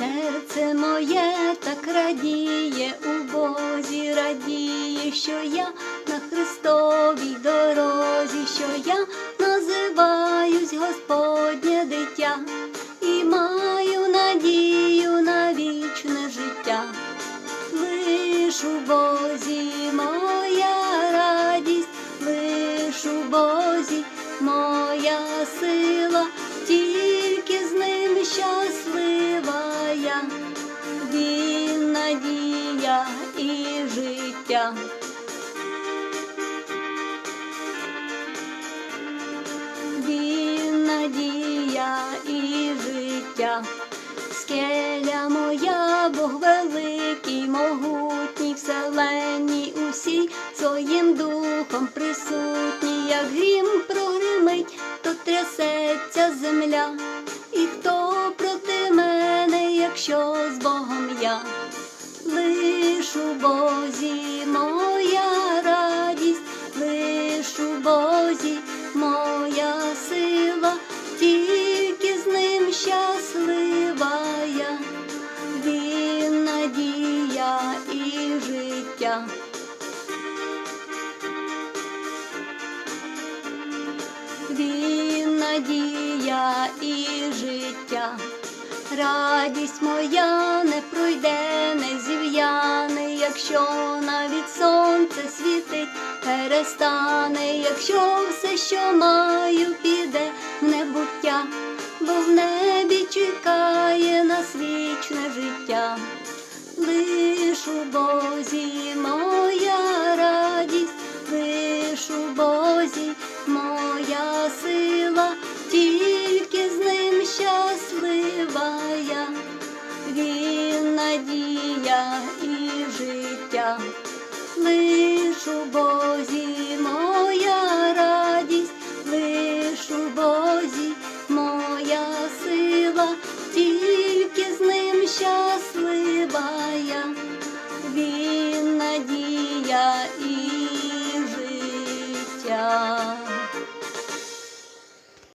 серце моє так радіє, у Бозі радіє, що я на Христовій дорозі, що я називаюсь Господнє дитя і маю надію на вічне життя. Лиш у Бозі моя радість, лиш у Бозі моя сила, і життя. Він надія і життя. Скеля моя, Бог великий, могутній, вселенній усій, своїм духом присутній, як грім прогримить, то трясеться земля. І хто проти мене, якщо з Богом я? У Бозі моя радість, лиш у Бозі моя сила, тільки з ним щаслива я, він надія і життя. Він надія і життя. Радість моя не пройде, не зів'яне, якщо навіть сонце світить, перестане, якщо все, що маю, піде в небуття, бо в небі чекає нас вічне життя. Лиш у Бозі моя радість, лиш у Бозі моя сила, тільки надія і життя. Лиш у Бозі моя радість, лиш у Бозі моя сила, тільки з ним щаслива